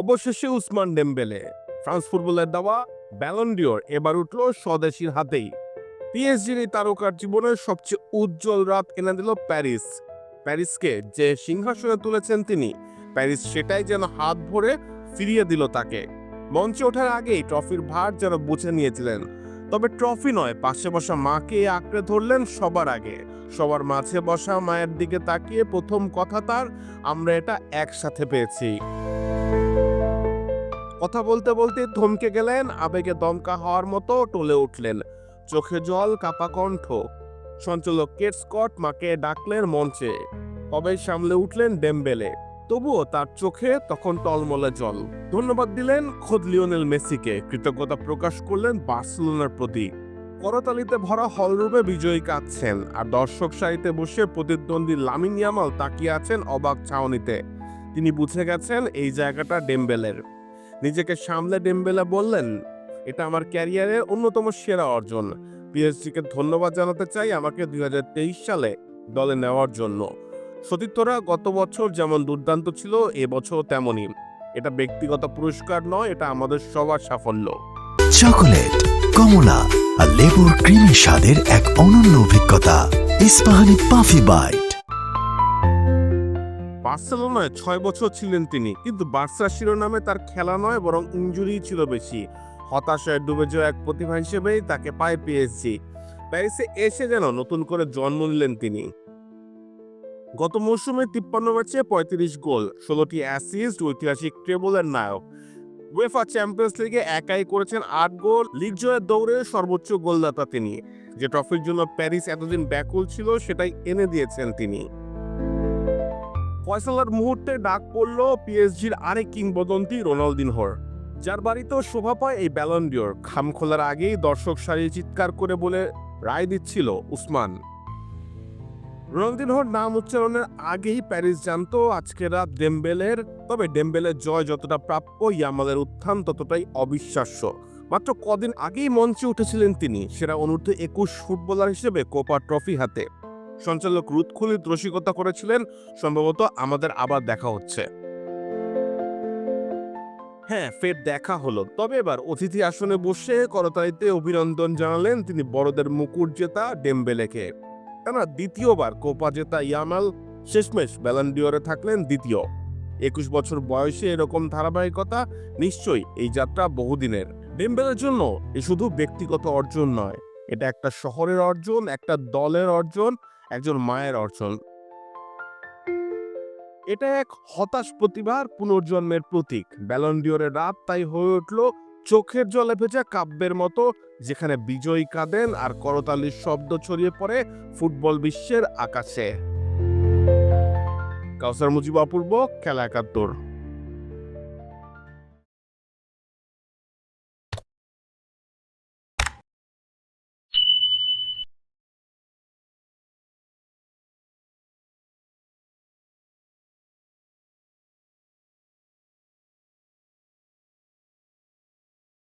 অবশেষে Usman Dembélé. France ফুটবলের দাওয়া ব্যালন্ডিওর এবার উঠল স্বদেশীর হাতেই। পিএসজির এই তারকার জীবনের সবচেয়ে উজ্জ্বল রাত এনে দিল প্যারিস। প্যারিসকে যে সিংহাসনে তুলেছেন তিনি, প্যারিস সেটাই যেন হাত ভরে ফিরিয়ে দিল তাকে। মঞ্চে ওঠার আগেই ট্রফির ভার যেন বুঝে নিয়েছিলেন। তবে ট্রফি নয়, পাশে বসা মাকে আঁকড়ে ধরলেন সবার আগে। সবার মাঝে বসা মায়ের দিকে তাকিয়ে প্রথম কথা তার, আমরা এটা একসাথে পেয়েছি। কথা বলতে বলতে থমকে গেলেন, আবেগে দমকা হওয়ার মতো টলে উঠলেন। চোখে জল, কাপা কণ্ঠ। সঞ্চালক কেট স্কট মাকে ডাকলেন মঞ্চে। কবে সামলে উঠলেন ডেমবেলে। তবুও তার চোখে তখন টলমলে জল। ধন্যবাদ দিলেন খোদ লিওনেল মেসিকে। কৃতজ্ঞতা প্রকাশ করলেন বার্সেলোনার প্রতি। করতালিতে ভরা হলরুমে বিজয়ী কাঁদছেন। আর দর্শক সারিতে বসে প্রতিদ্বন্দ্বী লামিন ইয়ামাল তাকিয়ে আছেন অবাক ছাউনিতে। তিনি বুঝে গেছেন এই জায়গাটা ডেমবেলের। নিজেকে সামলে ডেমবেলা বললেন, এটা আমার ক্যারিয়ারের অন্যতম সেরা অর্জন। পিএসজিকে ধন্যবাদ জানাতে চাই আমাকে দু হাজার তেইশ সালে দলে নেওয়ার জন্য। সতীর্থরা গত বছর যেমন দুর্দান্ত ছিল এবছর তেমনই। এটা ব্যক্তিগত পুরস্কার নয়, এটা আমাদের সবার সাফল্য। চকোলেট, কমলা আর লেবুর ক্রিমি স্বাদের এক অনন্য অভিজ্ঞতা। Ispahani puffy bite. বার্সেলোনায় ছয় বছর ছিলেন তিনি। কিন্তু বার্সা শিরোনামে তার খেলা নয়, বরং ইঞ্জুরি ছিল বেশি। হতাশায় ডুবে যাওয়া এক প্রতিভা হিসেবেই তাকে পায় পিএসজি প্যারিসে এসে যেন নতুন করে জন্ম নিলেন তিনি। গত মৌসুমে তিপ্পান্ন ম্যাচে পঁয়ত্রিশ গোল, ষোলোটি অ্যাসিস্ট ঐতিহাসিক ট্রেবলের নায়ক। উয়েফা চ্যাম্পিয়ন্স লিগে একাই করেছেন আট গোল, লিগ জয়ের দৌড়ে সর্বোচ্চ গোলদাতা তিনি। যে ট্রফির জন্য প্যারিস এতদিন ব্যাকুল ছিল, সেটাই এনে দিয়েছেন তিনি। ফয়সালার মুহূর্তে ডাক পড়ল পিএসজির আরেক কিংবদন্তি রোনালদিনহোর যার বাড়িতেও শোভা পায় এই ব্যালন্ডিওর খাম খোলার আগেই দর্শক সারিয়ে চিৎকার করে বলে রায় দিচ্ছিল উসমান। রোনালদিনহোর নাম উচ্চারণের আগেই প্যারিস জানতো, আজকের রাত ডেম্বেলের। তবে ডেম্বেলের জয় যতটা প্রাপ্য, ইয়ামালের উত্থান ততটাই অবিশ্বাস্য। মাত্র কদিন আগেই মঞ্চে উঠেছিলেন তিনি, সেরা অনূর্ধ্ব একুশ ফুটবলার হিসেবে কোপা ট্রফি হাতে। সঞ্চালক রুদ খুলিত রসিকতা করেছিলেন। সম্ভবত আমাদের আবার দেখা হচ্ছে। হ্যাঁ ফের দেখা হলো। তবে এবার অতিথি আসনে বসে করতালিতে অভিনন্দন জানালেন তিনি বড়দের মুকুট জেতা ডেমবেলেকে কেননা দ্বিতীয়বার কোপা জেতা ইয়ামাল, শেষমেশ ব্যালান্ডিওরে থাকলেন দ্বিতীয়। একুশ বছর বয়সে এরকম ধারাবাহিকতা নিশ্চয়ই এই যাত্রা বহুদিনের। ডেমবেলের জন্য এ শুধু ব্যক্তিগত অর্জন নয়, এটা একটা শহরের অর্জন, একটা দলের অর্জন একজন মায়ের অর্জন এটা এক হতাশ প্রতিভার পুনর্জন্মের প্রতীক। ব্যালন্ডিওরের রাত তাই হয়ে উঠল চোখের জলে ভেজা কাব্যের মতো, যেখানে বিজয়ী কাঁদেন আর করতালির শব্দ ছড়িয়ে পড়ে ফুটবল বিশ্বের আকাশে। কাউসার মুজিব অপূর্ব, খেলা একাত্তর।